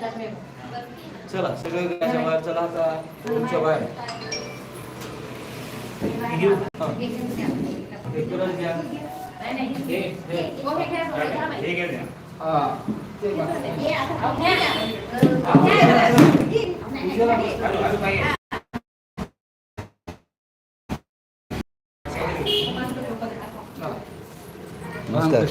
चला सगळे घराच्या बाहेर चला आता रूमच्या बाहेर घेऊ हा. एकूणच घ्या हे, हे. हे घ्या द्या. हा. ते बघा. अजून- अजून काही आहे? चला. नमस्कार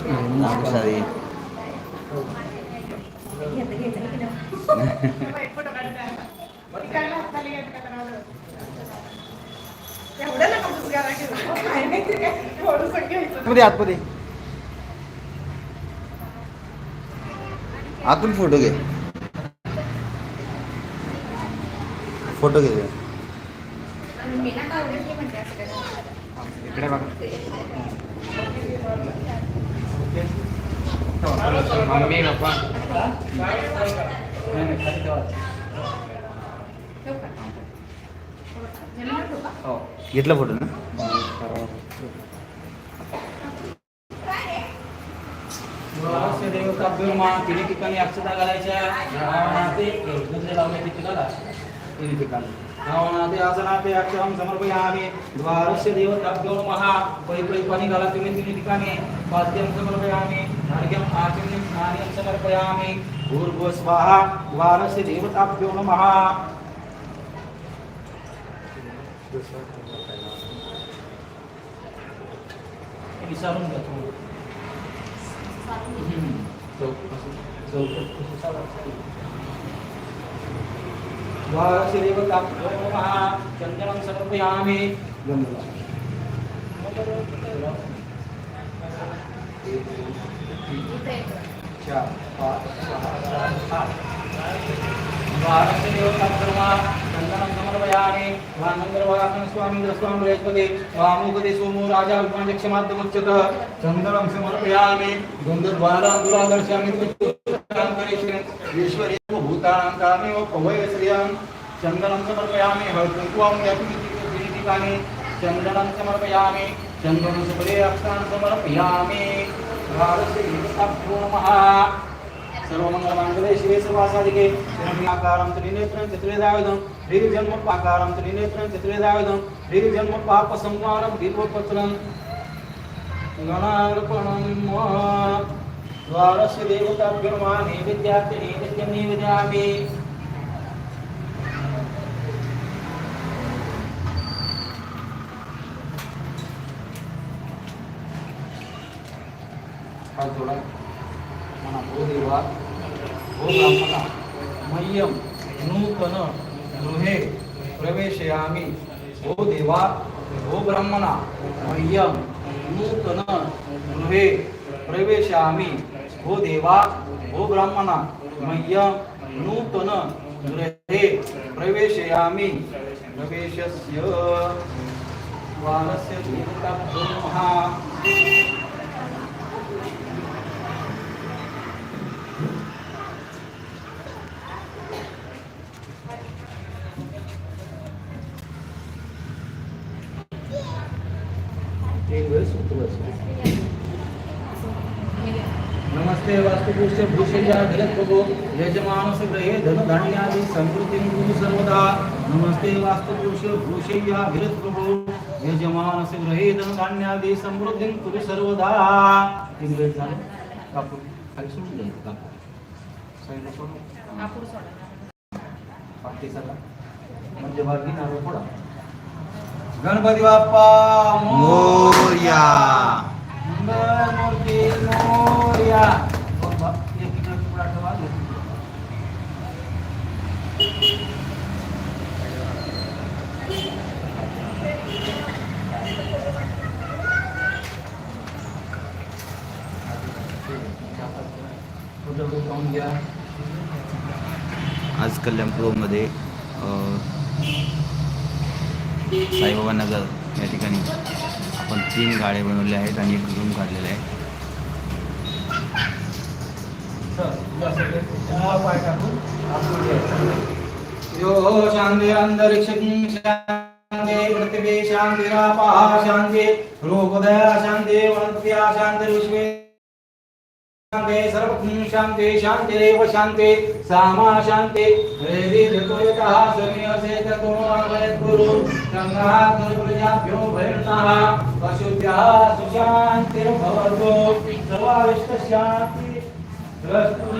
मध्ये आतमध्ये आतून फोटो घे. फोटो घे. इकडे बघा. Mummy papa. नाही, हो. घेतला फोटो ना? देवास्य देवताभ्यो ठिकाणी अक्षता घालायच्या रावणाते गजरे लावले किती घाला तिन्ही ठिकाणी रावणाते आसनाते अक्षरं समर्पयामि द्वारस्य देवताभ्यो महा पै पै पाणी घाला तुम्ही तिन्ही ठिकाणी. पाद्यं समर्पयामि अर्घ्यं आचम्यं स्नानं समर्पयामि भूर्भुवः स्वाहा द्वारस्य देवताभ्यो नमः हे विचारून घ्या थोडं. हम्म. चौक- चौक- चौक- द्वारशिरेवताभ्यो नमः चन्दनं समर्पयामि गंगा चार पाच सहा सात आठ समर्पयामि वामङ्गलवाहन स्वामी द्रस्वामी वामुपदे सोमो राजा विमानक्षमाद्यमुच्यतः चन्दनं समर्पयामि गन्धर्वाणां ईश्वरे भूतानां कामेव पवय श्रियं चन्दनं समर्पयामि हळकुंकुमं यातुमिति चन्दनं समर्पयामि चन्दनं सुपदे अक्षान् समर्पयामि। सर्वमङ्गलमाङ्गले शिवे सर्वासादिके आकारं त्रिनेत्रं चतुर्वेदायुधं। ऋग्जन्मपाकारं त्रिनेत्रं चतुर्वेदायुधं। ऋग्जन्मपापसंहारं दीपोपत्रं गणार्पणं द्वारस्य देवताभ्यो नमः नैवेद्यार्थे नैवेद्यं निवेदयामि। हात जोडा. म्हणा ओ देवा. ओ ब्राह्मणा मह्यम नूतन गृहे प्रवेशयामि. ओ देवा ओ ब्राह्मणा मह्यम नूतन गृहे प्रवेशयामि. ओ देवा ओ ब्राह्मणा मह्यम नूतन गृहे प्रवेशयामि. प्रवेशस्य द्वारस्य देवताभ्यो नमः एक वेळेस उत्तर नमस्ते वास्तुपुरुष भूषया धरत प्रभो यजमानस ग्रहे धन धान्यादि समृद्धी कुरु सर्वदा. नमस्ते वास्तुपुरुष भूषया धरत प्रभो यजमानस ग्रहे धन धान्यादि समृद्धी कुरु सर्वदा. वेळ झालं. कापूर खाली सोडून द्यायचं कापूर. साईडला सोडून पाठी सगळा मध्यभागी नारळ फोडा. गणपती बाप्पा मोरया. मंगलमूर्ती मोरया बघ बघ, एक इकडे तुकडा ठेवा, एक इकडे. काढून घ्या. आज कल्याणपूरमध्ये अ, साईबाबा नगर या ठिकाणी आपण तीन गाड्या बनवल्या आहेत आणि एक रूम काढलेला आहे. यो शांति अंतरिक्ष शांति पृथ्वी शांतिरापः शांति रूपदया शांति वनस्पत्या शांति विश्वे शांते शांति शांति, शांतिरेव शांते, सामा शांते। हृदि ऋतो यतः स्वमेवसे ततो अवयत् गुरु संगः दुर्प्रजाभ्यो भयन्तः पशुभ्यः सुशान्तिर्भवतु। सर्वाविष्टशान्ति। द्रष्टुं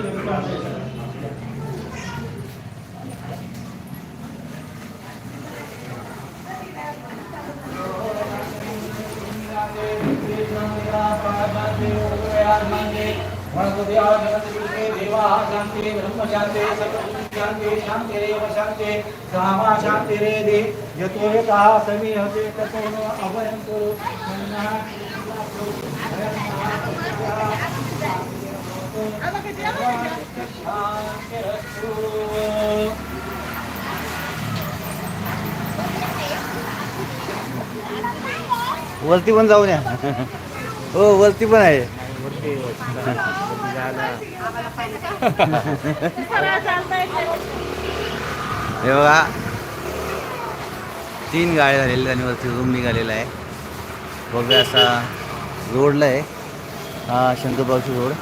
Thank you. शांति ब्रह्म शांति शांति शांतिरेव शांति सामा शांतिरेधि यतो ततो न अभयं वरती पण जाऊन या. हो वरती पण आहे. हे बघा. तीन गाड्या झालेल्या आणि वरती रूम निघालेला आहे. बघूया असा रोडला आहे. हा शंकरबावची रोड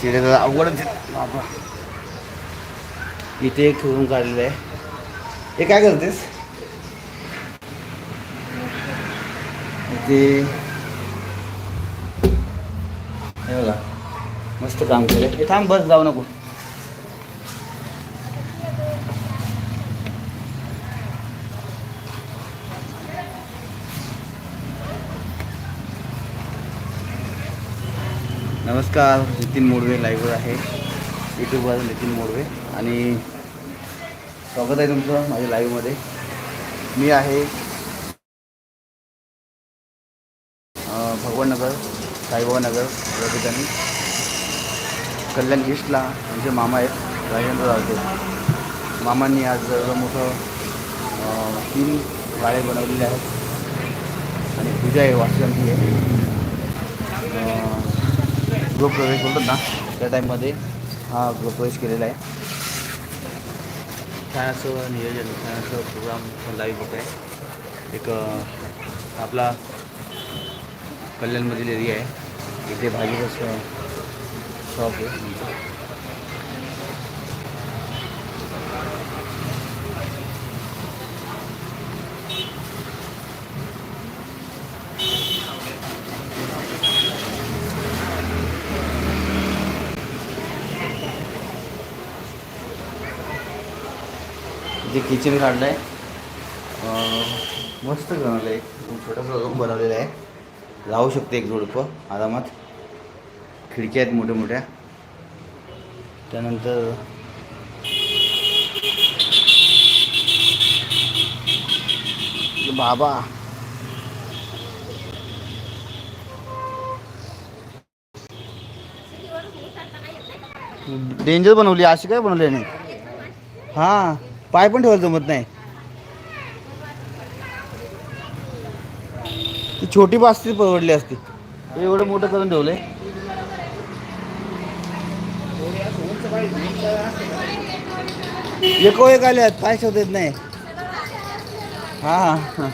शिरे दादा अवघडच बाबा इथे एक रूम काढलेलं आहे हे काय करतेस इथे हे बघा मस्त काम केलं हे थांब बस जाऊ नको नमस्कार नितीन मोडवे लाईव्हवर आहे. यूट्यूबवर नितीन मोडवे. आणि स्वागत आहे तुमचं माझ्या लाईव्हमध्ये मी आहे भगवाननगर साईबाबानगर या ठिकाणी कल्याण ईस्टला आमचे मामा आहेत राजेंद्र रावते मामांनी आज मोठं तीन गाड्या बनवलेले आहेत. आणि पूजा आहे वास्तुशांती आहे गृहप्रवेश बोलतात ना त्या टाईममध्ये हा गृहप्रवेश केलेला आहे. छान असं नियोजन छान असं प्रोग्राम लाईव्ह होत आहे. एक आपला कल्याणमधील एरिया आहे. इथे भाजीचं शॉप आहे. किचन काढलं आहे मस्त बनवलं आहे छोटासा रूम बनवलेला आहे. राहू शकते एक जोडपं आरामात. खिडक्या आहेत मोठ्या मोठ्या. त्यानंतर बाबा. डेंजर बनवली अशी काय बनवली नाही हां. पाय पण ठेवायला जमत नाही. ती छोटी बास्ती परवडली असती. एवढं मोठं करून ठेवलंय? एको एक आले आहेत पाय ठेवता येत नाही. हां हां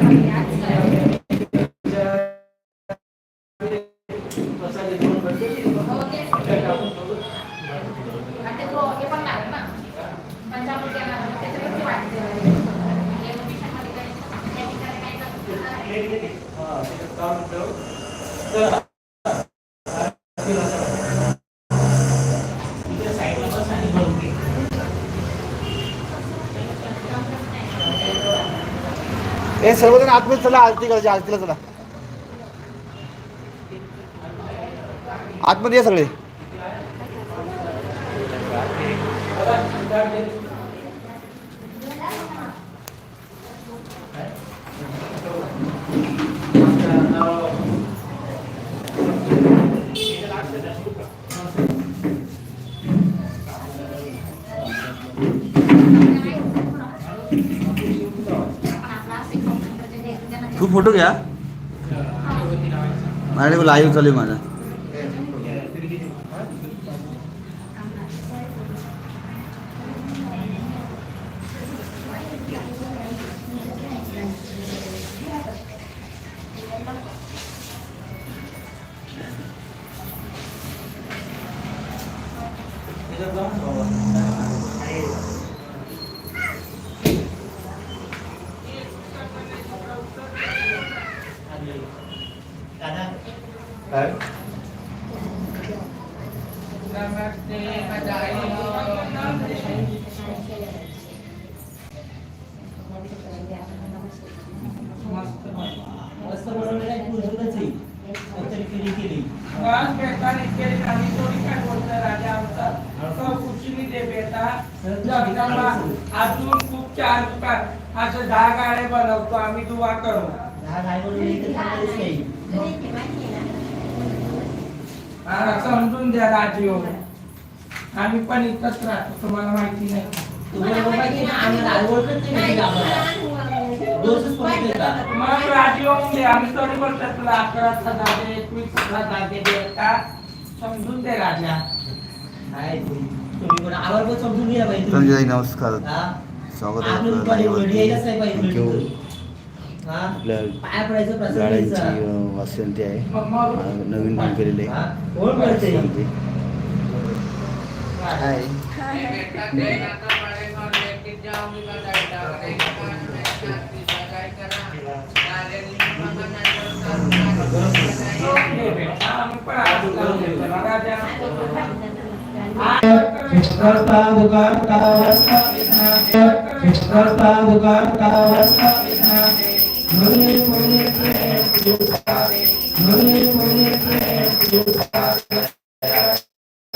हे सर्वजण आतमध्ये चला आरती करायची आरतीला चला. आतमध्ये या सगळे. घ्या माझ्याकडे लाईव्ह चालू आहे माझा. काय? अजून खूप चार दुकान असं दहा गाड्या बनवतो आम्ही दुवा करू दहा गाय बनवली तर चांगलीच नाही हा, राजीव आम्ही पण इथंच राहतो तुम्हाला माहिती नाही. म्हणजे मग राजीव म्हणजे आम्ही थोडी बोलतो तुला अकरा दादे एकवीस दे का समजून दे राजा. संजय नमस्कार? स्वागत आहे. हा? आपल्या गाड्यांची वासंती आहे. नवीन काम केलेले? कोण करते? हाय आम्ही पण आज लावून देतो ना राजा करता दुकारता वर्षा करता दुकारता वर्षा मुनि मुनि मुनि मुनि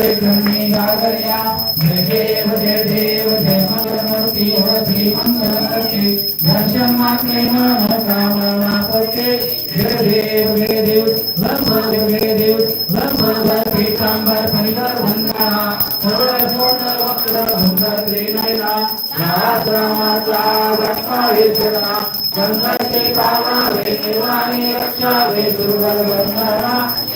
पोरे धनी गागर्या जय देव जय देव जय मंगलमूर्ति हो श्री मंगलमूर्ति। दर्शन माते कामना भक्ते जय देव जय देव लंब जय देव लंब पीतांबर परिकर वंदना। सर्व सोन वक्र भुंगर त्रिनयना। शास्त्रमाचा वक्तावेश्वरा गंगाचे पावावे निर्वाणी रक्षावे दुर्बल वंदना। जय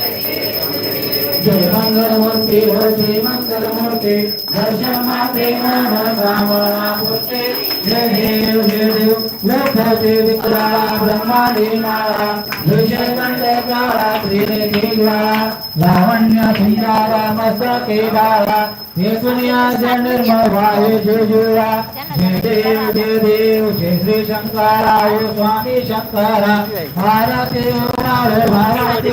मंगलमूर्ती हो श्री मंगलमूर्ती दर्शन माते मन कामना पुते जय देव जय देव लोकते विकराळा ब्रह्मांडी माळा. विषय काळा त्रिनेत्री ज्वाळा लावण्य सिंगारा मस्तके बाळा. हे दुनिया निर्मळ वाहे जुजुळा जय देव जय देव जय श्री शंकराय स्वामी शंकरा. भारते वाळ भारते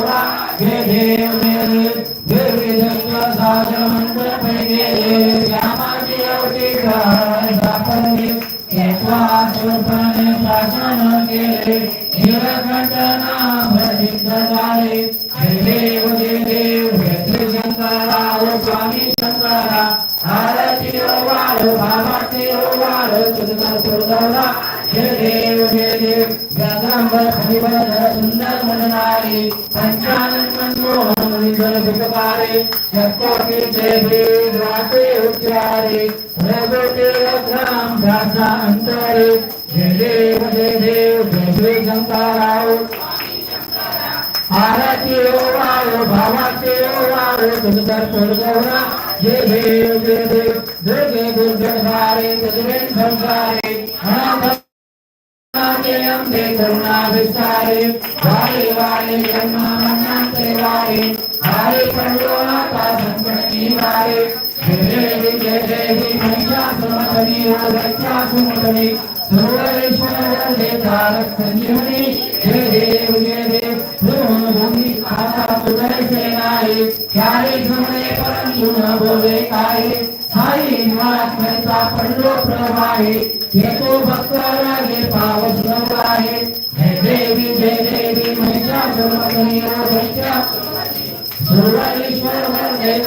शंकराव आरती ओवाळो भावाचे ओवाळो सुंदर गौरा जय देव जय देव दुर्गे दुर्गधारे सदवे संसारे अनाथे अंबे करुणा विस्तारे वारे वारे ब्रह्मा मन्नांते वारे हारे पंडोनाथा संकट निवारे जय देवी जय देवी महिषासुरमर्दिनी ओ दैत्यासुरमर्दिनी सर्वेश्वर वरदे तारक संजीवनी बोले काहे साई निवास मैसा पंडो प्रवाहे येतो भक्त रागे पावस नवाहे जय देवी जय देवी महिषासुरमर्दिनी ओ सर्वेश्वर जय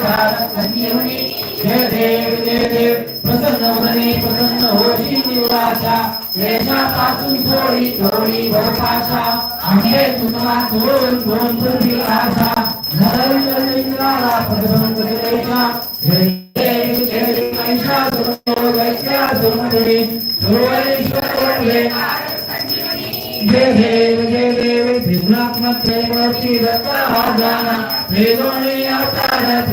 देव जय देव प्रसन्न वदने प्रसन्न होशी निवासा क्लेशापासून थोडी थोडी भवपाशा आंबे तुझा सोडून दोन तुझी आशा नरलिंगाला पदभंग देशा जय देव जय देव महिषासुर दैत्यासुरमर्दिनी सर्वेश्वर वरदे जय देव जय देव त्रिगुणात्मक त्रैमूर्ति दत्तावादाना वेदोनि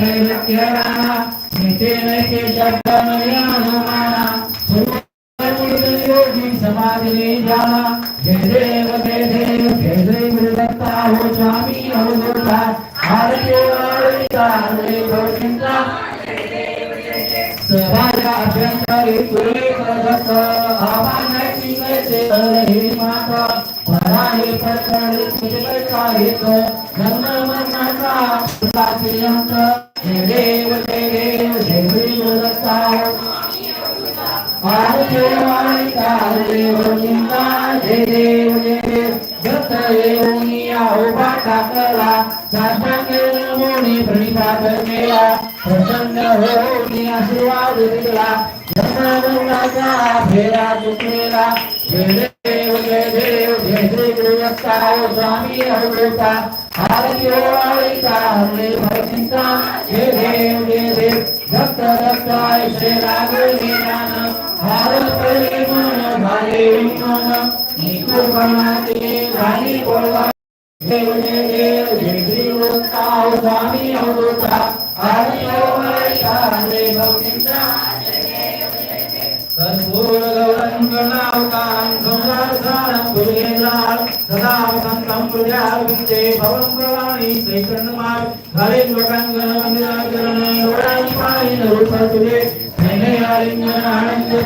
अवतार त्रैलोक्यराना निते नैते शब्द नयानुमाना सर्वमूर्ति योगी समाधि में जाना जय देव जय देव जय देव दत्ता हो स्वामी हो दुर्गा आरती आरती आरती गोविंदा सभाया अभ्यंतरी तुले करत आवानाची कैसे तरही माता पराही पडकडी तुझे काहित जन्म मरणाचा तुलाची अंत हे देव ते देव हे देव दत्ता आरती वाणी कारले गोविंदा जय देव जय देव दत्त येऊनिया उभा टाकला शासनाने नमोनी प्रणिपात केला प्रसन्न होऊनी आशीर्वाद दिला जन्मगंगाचा फेरा चुकलेला जय देव जय देव जय श्री गुरुदत्ता स्वामी अवधूता आरती वाळीचा हरले भरचिंता जय देव जय देव दत्त दत्त ऐसे लागले ज्ञान भारत पडले मन भाले मन निको बनाते बोलवा देव जय देव जय श्री गुरुदत्ता स्वामी अवधूता आरती वाळीचा हरले भरचिंता कर्पूर கருணாவதாரம் சம்சாரசாரம் புரியலால் சதாவதம் தம் பிரஜாபிந்தே பவம் பிரவாணி சைக்கண்ணுமார் ஹரின் ஆனந்த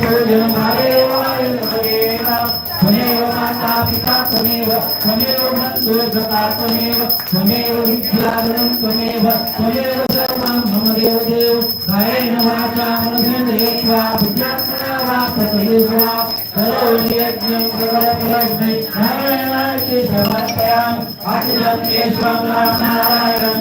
त्वमेव माता पिता त्वमेव त्वमेव बन्धु सखा त्वमेव त्वमेव विद्याधनं त्वमेव त्वमेव सर्वं मम देव देव कायेन वाचा मनसेन्द्रियेष्वा बुद्ध्यात्मना वा प्रतयेष्वा करोमि यज्ञं प्रकटप्रश्ने नारायणाय समर्पयामि केशवं रामनारायणं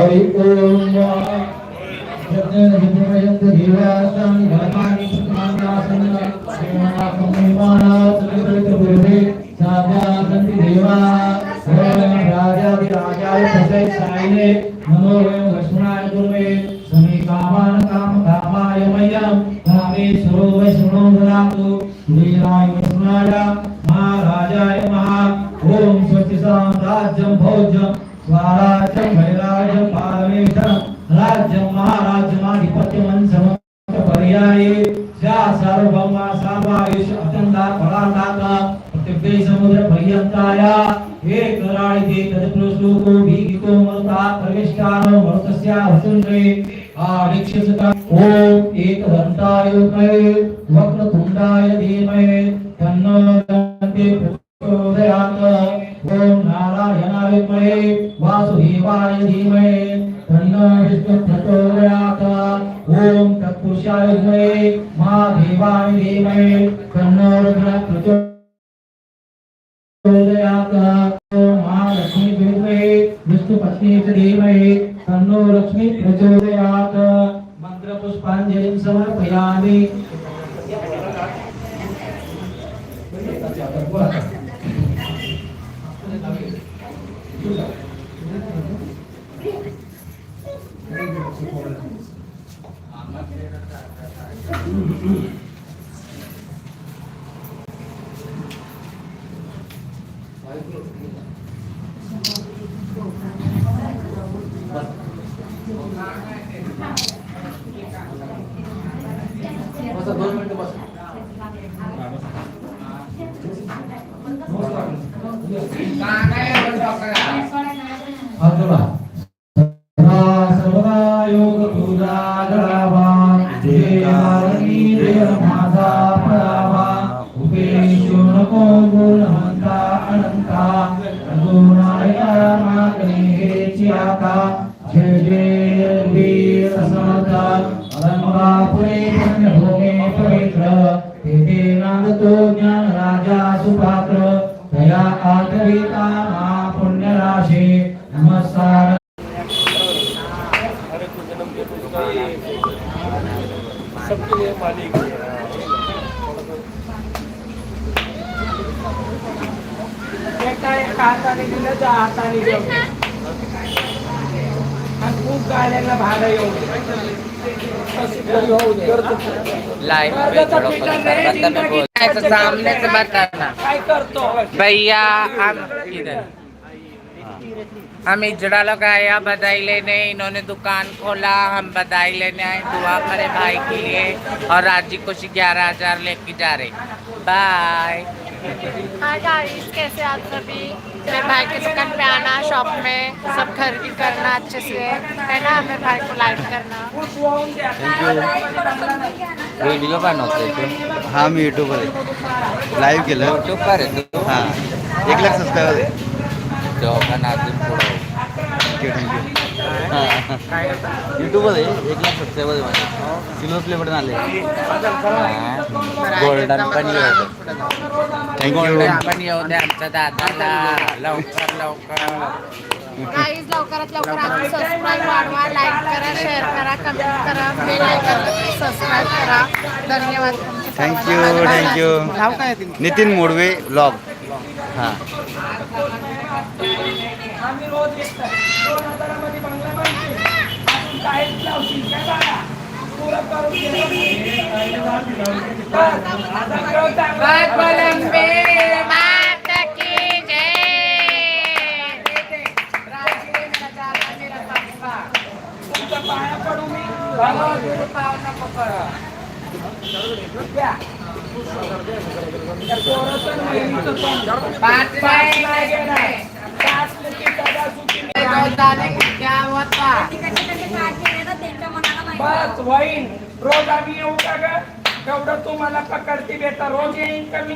हरि ओम यज्ञ विद्मयन्त धीरासानि धर्माणि प्रमाणासन् सेवनाकं निर्माणात् त्रिपुरे साध्यासन्ति देवा ओम राजाधिराजाय तस्मै सायिने नमो वयं लक्ष्मणाय कुर्मे समे कामान् काम धामाय मह्यं धामे वै शृणो ददातु वीराय लक्ष्मणाय महाराजाय महा ओम स्वच्छ साम्राज्यं भोज्यं राज्य राज्यं महाराज्यमाधिपत्यं समपर्याये त्या सार्वभौमा सार्वायुष प्रत्येक समुद्र पर्यंताया हे ते भीगिको प्रविष्टानो ओम तन्नो प्रचोदयात्। ओम नारायणाय विद्महे वासुदेवाय धीमहि ओम तत्पुरुषाय विद्महे महादेवाय धीमहि तन्नो रुद्र प्रचोदयात् ओम महालक्ष्मी विद्महे विष्णुपत्नी च धीमहि तन्नो लक्ष्मी प्रचोदयात् मन्त्रपुष्पाञ्जलिं समर्पयामि। Thank you. बसा पुरे पुण्यभूमे पवित्र तेथे नांदतो सामने से बताना भैया हम इधर हम इजड़ा लोग आए यहाँ बधाई लेने इन्होंने दुकान खोला हम बधाई लेने आए दुआ करे भाई के लिए और राज़ी को ग्यारह हज़ार लेके जा रहे। बाय कैसे आप सभी? मेरे भाई की दुकान पे आना शॉप में सब खरीदी करना अच्छे से है ना? मेरे भाई को लाइक करना। वीडियो बनवते हा मी यूट्यूबवर आहे लाईव्ह केलं यूट्यूब पर है तू। हाँ एक लाख सबस्क्रायबर आहे जो बना दे पुढं थँक्यू थँक्यू हां यूट्यूबवर आहे एक लाख सबस्क्रायबर आहे माझे. सिल्वर प्ले बटन आले. गोल्डन पण थँक्यू गोल्डन पण येऊ दे आमच्या दादाला. लवकर लवकर. गाइस लवकरात लवकर सबस्क्राईब वाढवा लाईक करा शेअर करा कमेंट करा बेल आयकॉन सबस्क्राईब करा. धन्यवाद thank you. Thank you Nitin Modve blog हां. आम्ही रोज येतो दोन हजारामध्ये बंगला बांधते अजून काहीच लावशील काय बाळा? पुरं करून कोलंबे माता की जय तुमच्या पाया पडू मी. भगवत पाव नको करा त्या पोराचं आणि पण. पाच नाही घेणार. पाच लेकी सदा सुखी मी. क्या होता बस होईन रोज आम्ही येऊ का ग? एवढं तुम्हाला पकडती बेटा रोज येईन का मी?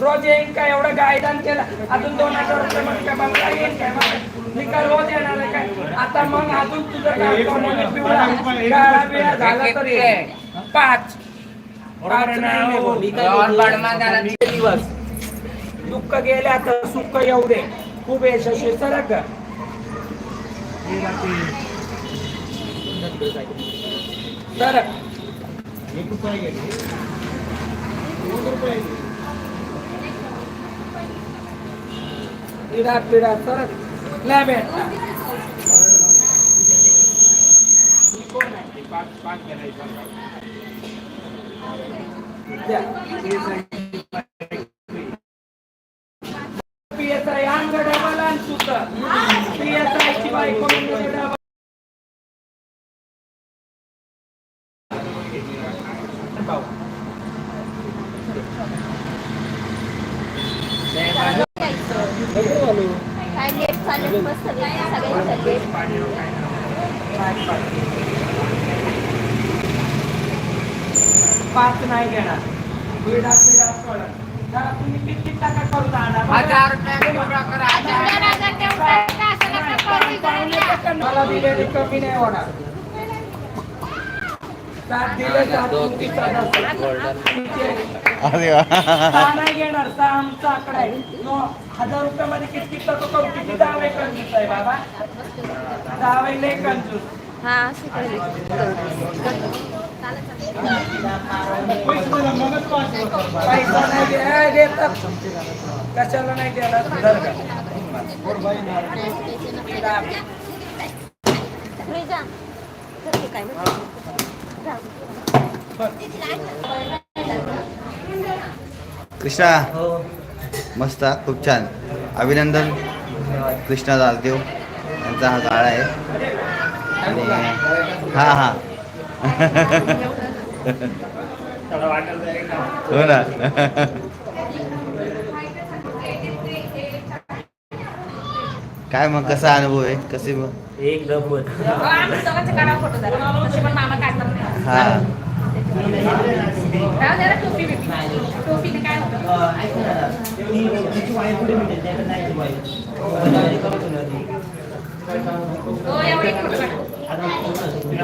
रोज येईन का? एवढं गायदान केलं. अजून दोन हजार रुपये म्हणजे काय बंगला येईन काय मला मी काय रोज येणार आहे काय? आता मग अजून तुझं काय झाला तर. पाच. झाला दिवस. दुःख गेल्या तर सुख येऊ दे. खूप यशस्वी. सरक. ग. सरक पिढा पिढा सरक नाही भेटला द्या. PSI अंग पाच नाही घेणार. हजार रुपये करा मला दिलेली कमी नाही होणार सात दिले नाही घेणार सहा आमचा आकडा आहे नो हजार रुपयामध्ये किती टक्के करू किती दहा कंजूस आहे बाबा दहा लय कंजूस हा पैसा नाही देतात कशाला नाही देणार कृष्णा मस्त खूप छान. अभिनंदन कृष्णा जालदेव यांचा हा गाळा आहे. आणि हा हा. हो ना. काय मग कसा अनुभव आहे? कसे मग? हा. टोपी